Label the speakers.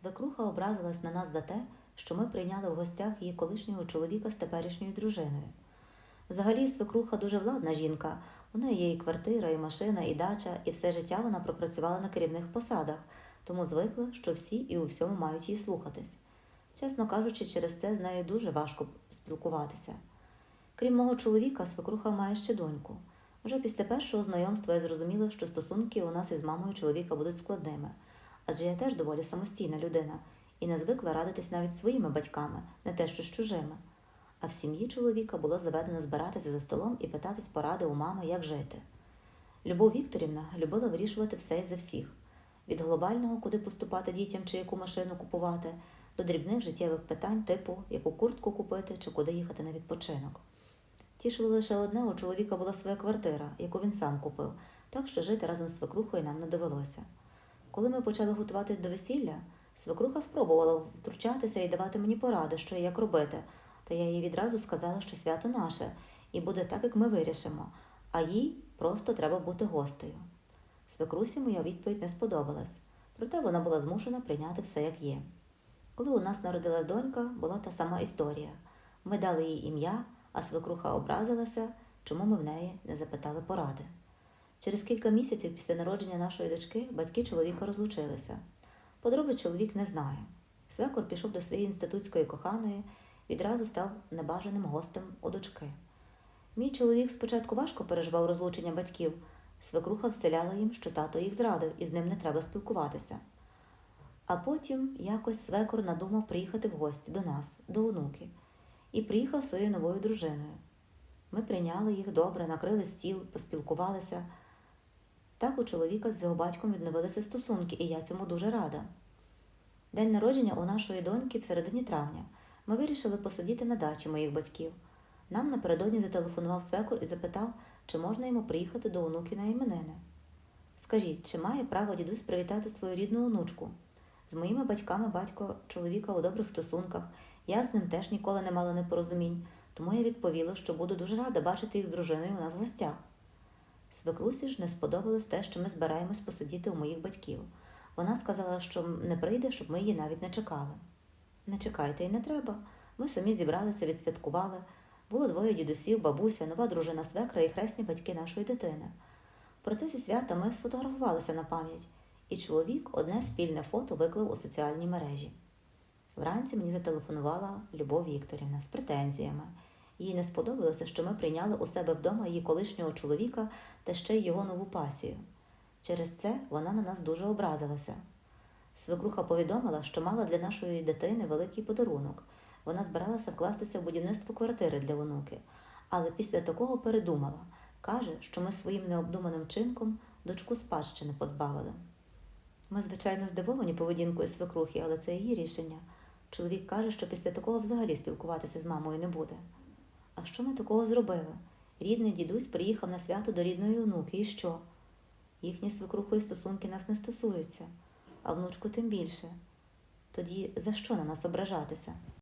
Speaker 1: Свекруха образилась на нас за те, що ми прийняли в гостях її колишнього чоловіка з теперішньою дружиною. Взагалі, свекруха дуже владна жінка. У неї є і квартира, і машина, і дача, і все життя вона пропрацювала на керівних посадах, тому звикла, що всі і у всьому мають її слухатись. Чесно кажучи, через це з нею дуже важко спілкуватися. Крім мого чоловіка, свекруха має ще доньку. Вже після першого знайомства я зрозуміла, що стосунки у нас із мамою чоловіка будуть складними, адже я теж доволі самостійна людина і не звикла радитись навіть своїми батьками, не те що з чужими. А в сім'ї чоловіка було заведено збиратися за столом і питатись поради у мами, як жити. Любов Вікторівна любила вирішувати все і за всіх: від глобального, куди поступати дітям чи яку машину купувати, до дрібних життєвих питань, типу яку куртку купити чи куди їхати на відпочинок. Тішило лише одне, у чоловіка була своя квартира, яку він сам купив, так що жити разом з свекрухою нам не довелося. Коли ми почали готуватись до весілля, свекруха спробувала втручатися і давати мені поради, що і як робити, та я їй відразу сказала, що свято наше, і буде так, як ми вирішимо, а їй просто треба бути гостею. Свекрусі моя відповідь не сподобалась, проте вона була змушена прийняти все як є. Коли у нас народилась донька, була та сама історія. Ми дали їй ім'я, а свекруха образилася, чому ми в неї не запитали поради. Через кілька місяців після народження нашої дочки батьки чоловіка розлучилися. Подробиць чоловік не знає. Свекор пішов до своєї інститутської коханої, відразу став небажаним гостем у дочки. Мій чоловік спочатку важко переживав розлучення батьків. Свекруха вселяла їм, що тато їх зрадив і з ним не треба спілкуватися. А потім якось свекор надумав приїхати в гості до нас, до онуки, і приїхав своєю новою дружиною. Ми прийняли їх добре, накрили стіл, поспілкувалися. Так у чоловіка з його батьком відновилися стосунки, і я цьому дуже рада. День народження у нашої доньки в середині травня. Ми вирішили посидіти на дачі моїх батьків. Нам напередодні зателефонував свекор і запитав, чи можна йому приїхати до онуки на іменини. Скажіть, чи має право дідусь привітати свою рідну онучку? З моїми батьками батько чоловіка у добрих стосунках, я з ним теж ніколи не мала непорозумінь, тому я відповіла, що буду дуже рада бачити їх з дружиною у нас в гостях. Свекрусі ж не сподобалось те, що ми збираємось посидіти у моїх батьків. Вона сказала, що не прийде, щоб ми її навіть не чекали. Не чекайте і не треба. Ми самі зібралися, відсвяткували. Було двоє дідусів, бабуся, нова дружина свекра і хресні батьки нашої дитини. В процесі свята ми сфотографувалися на пам'ять, і чоловік одне спільне фото виклав у соціальній мережі. Вранці мені зателефонувала Любов Вікторівна з претензіями. Їй не сподобалося, що ми прийняли у себе вдома її колишнього чоловіка та ще й його нову пасію. Через це вона на нас дуже образилася. Свекруха повідомила, що мала для нашої дитини великий подарунок. Вона збиралася вкластися в будівництво квартири для онуки, але після такого передумала. Каже, що ми своїм необдуманим чинком дочку спадщини позбавили. Ми, звичайно, здивовані поведінкою свекрухи, але це її рішення. Чоловік каже, що після такого взагалі спілкуватися з мамою не буде. А що ми такого зробили? Рідний дідусь приїхав на свято до рідної онуки, і що? Їхні свекрухою стосунки нас не стосуються, а внучку тим більше. Тоді за що на нас ображатися?